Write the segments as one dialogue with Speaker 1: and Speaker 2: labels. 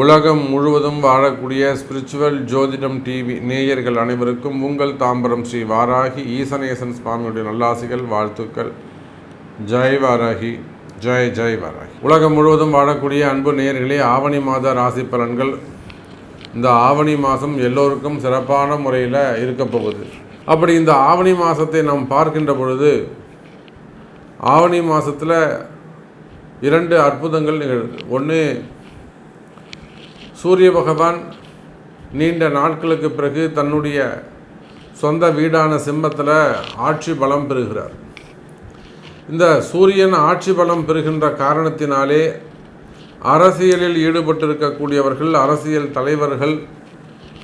Speaker 1: உலகம் முழுவதும் வாழக்கூடிய ஸ்பிரிச்சுவல் ஜோதிடம் டிவி நேயர்கள் அனைவருக்கும் உங்கள் தாம்பரம் ஸ்ரீ வாராகி ஈசனேசன் சுவாமியுடைய நல்லாசிகள் வாழ்த்துக்கள். ஜெய் வாராகி ஜெய் ஜெய் வாராகி. உலகம் முழுவதும் வாழக்கூடிய அன்பு நேயர்களே ஆவணி மாத ராசி பலன்கள் இந்த ஆவணி மாதம் எல்லோருக்கும் சிறப்பான முறையில் இருக்க போகுது. அப்படி இந்த ஆவணி மாதத்தை நாம் பார்க்கின்ற பொழுது ஆவணி மாதத்தில் இரண்டு அற்புதங்கள் நிகழுது. ஒன்று சூரிய பகவான் நீண்ட நாட்களுக்கு பிறகு தன்னுடைய சொந்த வீடான சிம்மத்தில் ஆட்சி பலம் பெறுகிறார். இந்த சூரியன் ஆட்சி பலம் பெறுகின்ற காரணத்தினாலே அரசியலில் ஈடுபட்டிருக்கக்கூடியவர்கள் அரசியல் தலைவர்கள்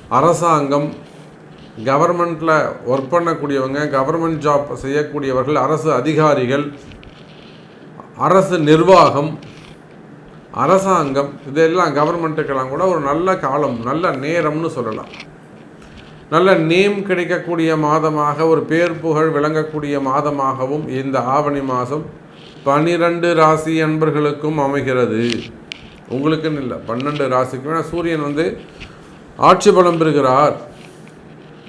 Speaker 1: அரசாங்கம் கவர்மெண்ட்டில் ஒர்க் பண்ணக்கூடியவங்க கவர்மெண்ட் ஜாப் செய்யக்கூடியவர்கள் அரசு அதிகாரிகள் அரசு நிர்வாகம் அரசாங்கம் இதெல்லாம் கவர்மெண்ட்டுக்கெல்லாம் கூட ஒரு நல்ல காலம் நல்ல நேரம்னு சொல்லலாம். நல்ல நேம் கிடைக்கக்கூடிய மாதமாக ஒரு பேர் புகழ் விளங்கக்கூடிய மாதமாகவும் இந்த ஆவணி மாதம் பனிரெண்டு ராசி அன்பர்களுக்கும் அமைகிறது. உங்களுக்குன்னு இல்லை பன்னெண்டு ராசிக்கும் ஏன்னா சூரியன் வந்து ஆட்சி பலம் பெறுகிறார்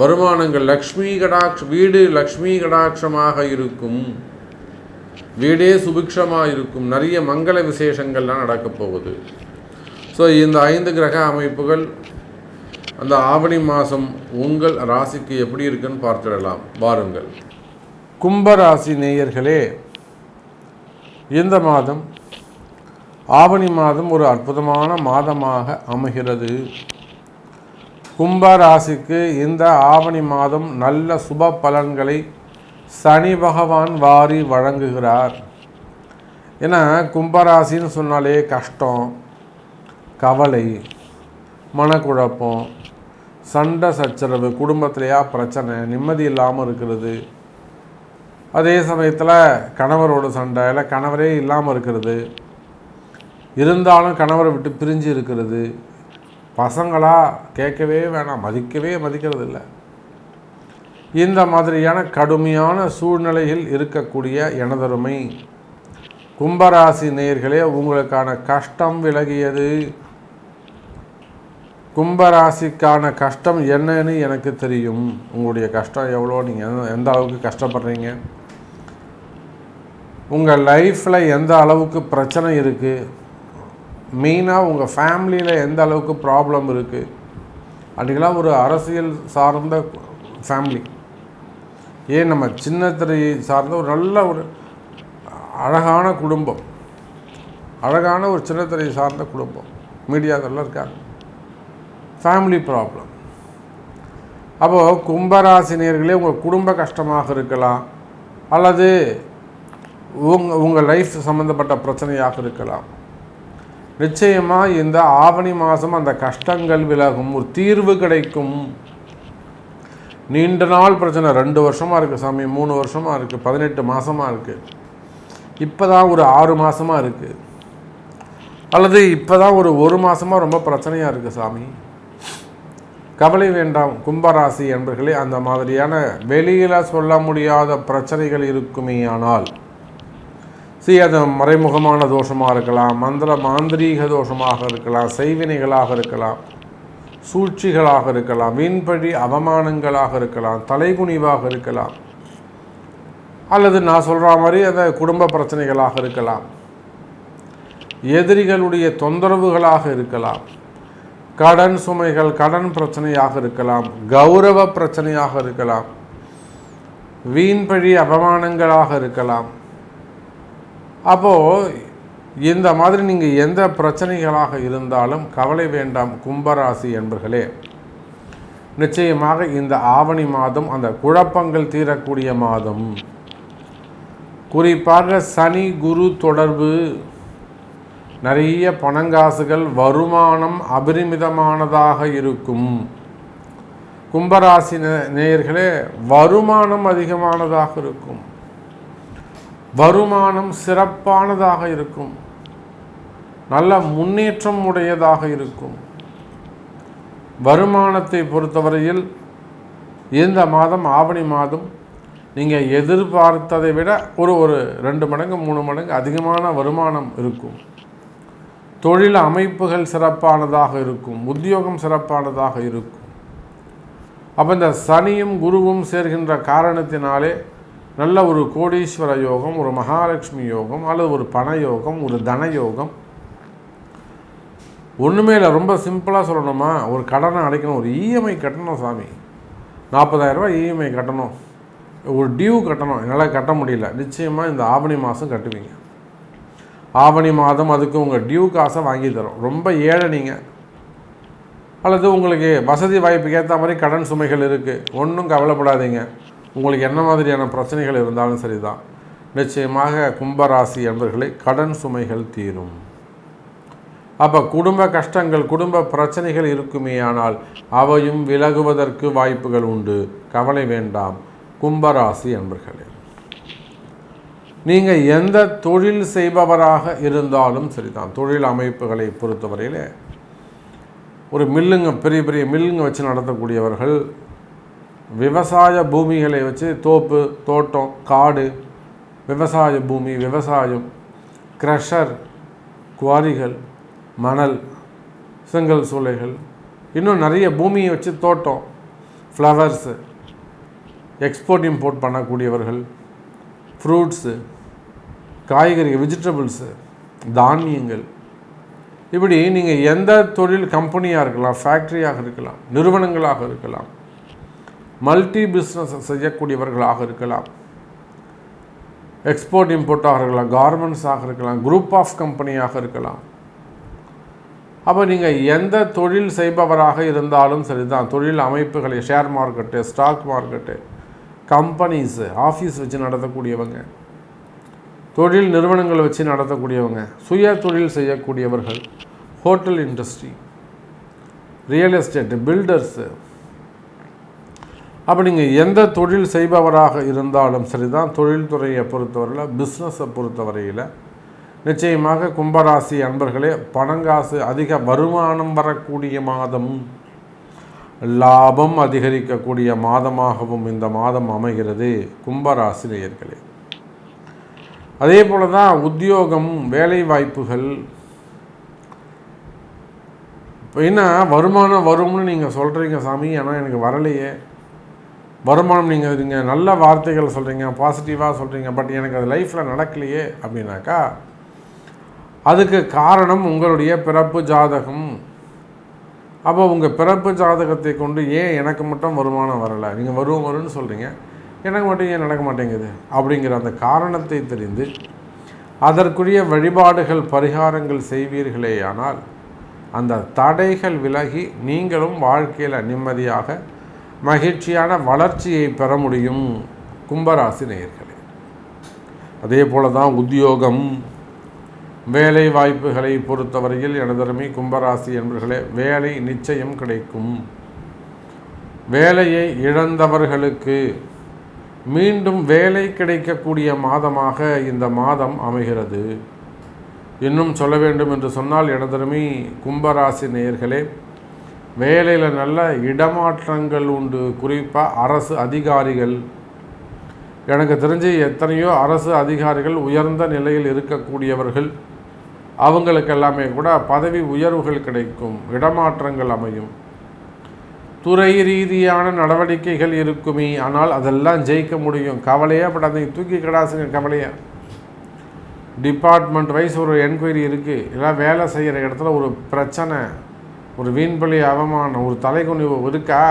Speaker 1: வருமானங்கள் லக்ஷ்மி கடாட்ச வீடு லக்ஷ்மி கடாட்சமாக இருக்கும். வீடே சுபிக்ஷமாக இருக்கும். நிறைய மங்கள விசேஷங்கள்லாம் நடக்கப் போகுது. ஸோ இந்த ஐந்து கிரக அமைப்புகள் அந்த ஆவணி மாதம் உங்கள் ராசிக்கு எப்படி இருக்குன்னு பார்த்துடலாம். வாருங்கள். கும்பராசி நேயர்களே இந்த மாதம் ஆவணி மாதம் ஒரு அற்புதமான மாதமாக அமைகிறது. கும்பராசிக்கு இந்த ஆவணி மாதம் நல்ல சுப பலன்களை சனி பகவான் வாரி வழங்குகிறார். ஏன்னா கும்பராசின்னு சொன்னாலே கஷ்டம் கவலை மனக்குழப்பம் சண்டை சச்சரவு குடும்பத்திலையா பிரச்சனை நிம்மதி இல்லாமல் இருக்கிறது. அதே சமயத்தில் கணவரோட சண்டை இல்லை கணவரே இல்லாமல் இருக்கிறது. இருந்தாலும் கணவரை விட்டு பிரிஞ்சு இருக்கிறது. பசங்களா கேட்கவே வேணாம் மதிக்கவே மதிக்கிறது இல்லை இந்த மாதிரியான கடுமையான சூழ்நிலையில் இருக்கக்கூடிய எனதருமை கும்பராசி நேர்களே உங்களுக்கான கஷ்டம் விலகியது. கும்பராசிக்கான கஷ்டம் என்னன்னு எனக்கு தெரியும். உங்களுடைய கஷ்டம் எவ்வளோ நீங்கள் எந்த அளவுக்கு கஷ்டப்படுறீங்க? உங்கள் லைஃப்பில் எந்த அளவுக்கு பிரச்சனை இருக்குது மெயினாக உங்கள் ஃபேமிலியில் எந்த அளவுக்கு ப்ராப்ளம் இருக்குது அன்றைக்கெல்லாம் ஒரு அரசியல் சார்ந்த ஃபேமிலி. ஏன் நம்ம சின்னத்திரை சார்ந்த ஒரு நல்ல ஒரு அழகான குடும்பம். அழகான ஒரு சின்னத்திரை சார்ந்த குடும்பம். மீடியாக்கள்லாம் இருக்காங்க. Family problem. அப்போது கும்பராசினியர்களே உங்கள் குடும்ப கஷ்டமாக இருக்கலாம். அல்லது உங்கள் உங்கள் லைஃப் சம்மந்தப்பட்ட பிரச்சனையாக இருக்கலாம். நிச்சயமாக இந்த ஆவணி மாதம் அந்த கஷ்டங்கள் விலகும் ஒரு தீர்வு கிடைக்கும். நீண்ட நாள் பிரச்சனை. ரெண்டு வருஷமாக இருக்குது சாமி மூணு வருஷமாக இருக்குது பதினெட்டு மாதமாக இருக்குது இப்போ தான் ஒரு ஆறு மாதமாக இருக்குது அல்லது இப்போ தான் ஒரு ஒரு மாதமாக ரொம்ப பிரச்சனையாக இருக்குது சாமி. கவலை வேண்டாம். கும்பராசி என்பர்களே அந்த மாதிரியான வெளியில் சொல்ல முடியாத பிரச்சனைகள் இருக்குமே ஆனால் சி அது மறைமுகமான தோஷமாக இருக்கலாம் மந்திர மாந்திரீக தோஷமாக இருக்கலாம் செய்வினைகளாக இருக்கலாம் சூழ்ச்சிகளாக இருக்கலாம் வீண்பழி அவமானங்களாக இருக்கலாம் தலைகுனிவாக இருக்கலாம். அல்லது நான் சொல்கிற மாதிரி அந்த குடும்ப பிரச்சனைகளாக இருக்கலாம். எதிரிகளுடைய தொந்தரவுகளாக இருக்கலாம். கடன் சுமைகள் கடன் பிரச்சனையாக இருக்கலாம். கௌரவ பிரச்சனையாக இருக்கலாம். வீண்பழி அவமானங்களாக இருக்கலாம். அப்போது இந்த மாதிரி நீங்கள் எந்த பிரச்சனைகளாக இருந்தாலும் கவலை வேண்டாம் கும்பராசி என்பர்களே. நிச்சயமாக இந்த ஆவணி மாதம் அந்த குழப்பங்கள் தீரக்கூடிய மாதம். குறிப்பாக சனி குரு தொடர்பு நிறைய பணங்காசுகள் வருமானம் அபரிமிதமானதாக இருக்கும். கும்பராசி நேயர்களே வருமானம் அதிகமானதாக இருக்கும். வருமானம் சிறப்பானதாக இருக்கும். நல்ல முன்னேற்றம் உடையதாக இருக்கும். வருமானத்தை பொறுத்தவரையில் இந்த மாதம் ஆவணி மாதம் நீங்கள் எதிர்பார்த்ததை விட ஒரு ஒரு ரெண்டு மடங்கு மூணு மடங்கு அதிகமான வருமானம் இருக்கும். தொழில் அமைப்புகள் சிறப்பானதாக இருக்கும். உத்தியோகம் சிறப்பானதாக இருக்கும். அப்போ இந்த சனியும் குருவும் சேர்கின்ற காரணத்தினாலே நல்ல ஒரு கோடீஸ்வர யோகம் ஒரு மகாலட்சுமி யோகம் அல்லது ஒரு பண யோகம் ஒரு தன யோகம். ஒன்றுமே இல்லை ரொம்ப சிம்பிளாக சொல்லணுமா? ஒரு கடனை அடைக்கணும். ஒரு இஎம்ஐ கட்டணும் சாமி. நாற்பதாயிரரூபா இஎம்ஐ கட்டணும். ஒரு டியூ கட்டணும். என்னால் கட்ட முடியல. நிச்சயமாக இந்த ஆவணி மாதம் கட்டுவீங்க. ஆவணி மாதம் அதுக்கு உங்கள் டியூ காசை வாங்கி தரும். ரொம்ப ஏழை நீங்கள் அல்லது உங்களுக்கு வசதி வாய்ப்புக்கு ஏற்ற மாதிரி கடன் சுமைகள் இருக்குது ஒன்றும் கவலைப்படாதீங்க. உங்களுக்கு என்ன மாதிரியான பிரச்சனைகள் இருந்தாலும் சரிதான். நிச்சயமாக கும்பராசி என்பர்களை கடன் சுமைகள் தீரும். அப்போ குடும்ப கஷ்டங்கள் குடும்ப பிரச்சனைகள் இருக்குமே ஆனால் அவையும் விலகுவதற்கு வாய்ப்புகள் உண்டு. கவலை வேண்டாம் கும்பராசி என்பர்களே நீங்கள் எந்த தொழில் செய்பவராக இருந்தாலும் சரிதான். தொழில் அமைப்புகளை பொறுத்தவரையில் ஒரு மில்லுங்க பெரிய பெரிய மில்லுங்க வச்சு நடத்தக்கூடியவர்கள் விவசாய பூமிகளை வச்சு தோப்பு தோட்டம் காடு விவசாய பூமி விவசாயம் க்ரஷர் குவாரிகள் மணல் செங்கல் சூளைகள் இன்னும் நிறைய பூமியை வச்சு தோட்டம் ஃப்ளவர்ஸு எக்ஸ்போர்ட் இம்போர்ட் பண்ணக்கூடியவர்கள் ஃப்ரூட்ஸு காய்கறி வெஜிடபிள்ஸு தானியங்கள். இப்படி நீங்கள் எந்த தொழில் கம்பெனியாக இருக்கலாம் ஃபேக்ட்ரியாக இருக்கலாம் நிறுவனங்களாக இருக்கலாம் மல்டி பிஸ்னஸ் செய்யக்கூடியவர்களாக இருக்கலாம். எக்ஸ்போர்ட் இம்போர்ட்டாக இருக்கலாம் கார்மெண்ட்ஸாக இருக்கலாம் குரூப் ஆஃப் கம்பெனியாக இருக்கலாம். அப்போ நீங்கள் எந்த தொழில் செய்பவராக இருந்தாலும் சரிதான். தொழில் அமைப்புகளை share market stock market companies office வச்சு நடத்தக்கூடியவங்க தொழில் நிறுவனங்கள் வச்சு நடத்தக்கூடியவங்க சுய தொழில் செய்யக்கூடியவர்கள் hotel industry real estate builders அப்போ நீங்கள் எந்த தொழில் செய்பவராக இருந்தாலும் சரிதான். தொழில்துறையை பொறுத்தவரையில் பிஸ்னஸை பொறுத்தவரையில் நிச்சயமாக கும்பராசி அன்பர்களே பணங்காசு அதிக வருமானம் வரக்கூடிய மாதம் லாபம் அதிகரிக்கக்கூடிய மாதமாகவும் இந்த மாதம் அமைகிறது. கும்பராசி நேயர்களே. அதே போல தான் உத்தியோகம் வேலை வாய்ப்புகள் இப்போ என்ன வருமானம் வரும்னு நீங்கள் சொல்கிறீங்க சாமி ஆனால் எனக்கு வரலையே. வருமானம் நீங்கள் நீங்கள் நல்ல வார்த்தைகள் சொல்கிறீங்க பாசிட்டிவாக சொல்கிறீங்க பட் எனக்கு அது லைஃப்பில் நடக்கலையே அப்படின்னாக்கா அதுக்கு காரணம் உங்களுடைய பிறப்பு ஜாதகம். அப்போ உங்கள் பிறப்பு ஜாதகத்தை கொண்டு ஏன் எனக்கு மட்டும் வருமானம் வரலை? நீங்கள் வருவோம் வரும்னு சொல்கிறீங்க எனக்கு மட்டும் ஏன் நடக்க மாட்டேங்குது? அப்படிங்கிற அந்த காரணத்தை தெரிந்து அதற்குரிய வழிபாடுகள் பரிகாரங்கள் செய்வீர்களே ஆனால் அந்த தடைகள் விலகி நீங்களும் வாழ்க்கையில் நிம்மதியாக மகிழ்ச்சியான வளர்ச்சியை பெற முடியும் கும்பராசி நேயர்களே. அதே போல தான் உத்தியோகம் வேலை வாய்ப்புகளை பொறுத்தவரையில் எனதருமை கும்பராசி என்பர்களே வேலை நிச்சயம் கிடைக்கும். வேலையை இழந்தவர்களுக்கு மீண்டும் வேலை கிடைக்கக்கூடிய மாதமாக இந்த மாதம் அமைகிறது. இன்னும் சொல்ல வேண்டும் என்று சொன்னால் எனதருமை கும்பராசி நேயர்களே வேலையில் நல்ல இடமாற்றங்கள் உண்டு. குறிப்பாக அரசு அதிகாரிகள். எனக்கு தெரிஞ்சு எத்தனையோ அரசு அதிகாரிகள் உயர்ந்த நிலையில் இருக்கக்கூடியவர்கள். அவங்களுக்கு எல்லாமே கூட பதவி உயர்வுகள் கிடைக்கும். இடமாற்றங்கள் அமையும். துறை ரீதியான நடவடிக்கைகள் இருக்குமே. ஆனால் அதெல்லாம் ஜெயிக்க முடியும். கவலையாக பட் அதை தூக்கி கிடாசுங்க கவலையை. டிபார்ட்மெண்ட் வைஸ் ஒரு என்கொயரி இருக்குது இல்லை வேலை செய்கிற இடத்துல ஒரு பிரச்சனை. ஒரு வீண்பலி அவமானம் ஒரு தலைக்குனிவு இருக்கா?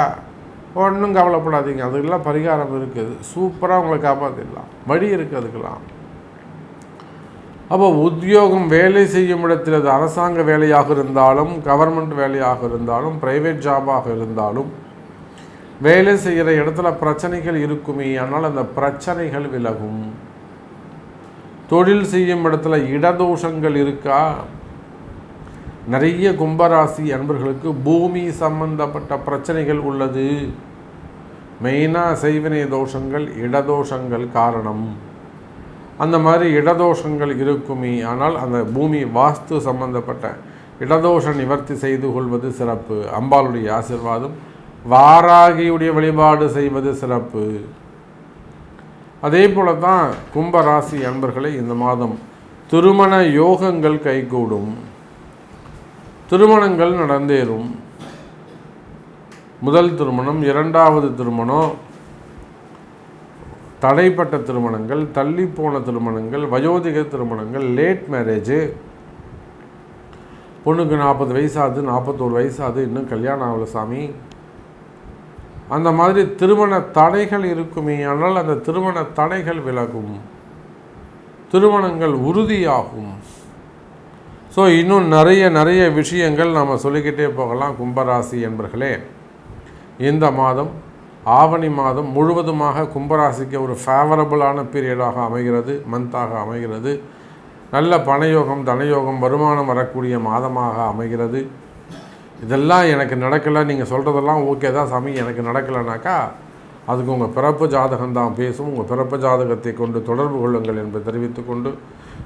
Speaker 1: ஒன்றும் கவலைப்படாதீங்க. அதுக்கெல்லாம் பரிகாரம் இருக்குது. சூப்பராக உங்களை காப்பாற்றிடலாம் வழி இருக்குது அதுக்கெல்லாம். அப்போ உத்தியோகம் வேலை செய்யும் இடத்தில் அது அரசாங்க வேலையாக இருந்தாலும் கவர்மெண்ட் வேலையாக இருந்தாலும் ப்ரைவேட் ஜாபாக இருந்தாலும் வேலை செய்கிற இடத்துல பிரச்சனைகள் இருக்குமே ஆனால் அந்த பிரச்சனைகள் விலகும். தொழில் செய்யும் இடத்துல இடதோஷங்கள் இருக்கா? நிறைய கும்பராசி அன்பர்களுக்கு பூமி சம்பந்தப்பட்ட பிரச்சனைகள் உள்ளது. மெயினாக செய்வினை தோஷங்கள் இடதோஷங்கள் காரணம். அந்த மாதிரி இடதோஷங்கள் இருக்குமே ஆனால் அந்த பூமி வாஸ்து சம்பந்தப்பட்ட இடதோஷ நிவர்த்தி செய்து கொள்வது சிறப்பு. அம்பாளுடைய ஆசிர்வாதம் வாராகியுடைய வழிபாடு செய்வது சிறப்பு. அதே போல தான் கும்பராசி அன்பர்களை இந்த மாதம் திருமண யோகங்கள் கைகூடும். திருமணங்கள் நடந்தேறும். முதல் திருமணம் இரண்டாவது திருமணம் தடைப்பட்ட திருமணங்கள் தள்ளி போன திருமணங்கள் வயோதிக திருமணங்கள் லேட் மேரேஜு பொண்ணுக்கு நாற்பது வயசாகுது நாற்பத்தோரு வயசாகுது இன்னும் கல்யாணம் ஆகல சாமி. அந்த மாதிரி திருமண தடைகள் இருக்குமே ஆனால் அந்த திருமண தடைகள் விலகும். திருமணங்கள் உறுதியாகும். ஸோ இன்னும் நிறைய நிறைய விஷயங்கள் நம்ம சொல்லிக்கிட்டே போகலாம் கும்பராசி என்பர்களே. இந்த மாதம் ஆவணி மாதம் முழுவதுமாக கும்பராசிக்கு ஒரு ஃபேவரபுளான பீரியடாக அமைகிறது மந்தாக அமைகிறது. நல்ல பணயோகம் தனயோகம் வருமானம் வரக்கூடிய மாதமாக அமைகிறது. இதெல்லாம் எனக்கு நடக்கலை நீங்கள் சொல்கிறதெல்லாம் ஓகே தான் சாமி எனக்கு நடக்கலைனாக்கா அதுக்கு உங்கள் பிறப்பு ஜாதகம் தான் பேசும். உங்கள் பிறப்பு ஜாதகத்தை கொண்டு தொடர்பு கொள்ளுங்கள் என்பதை தெரிவித்துக்கொண்டு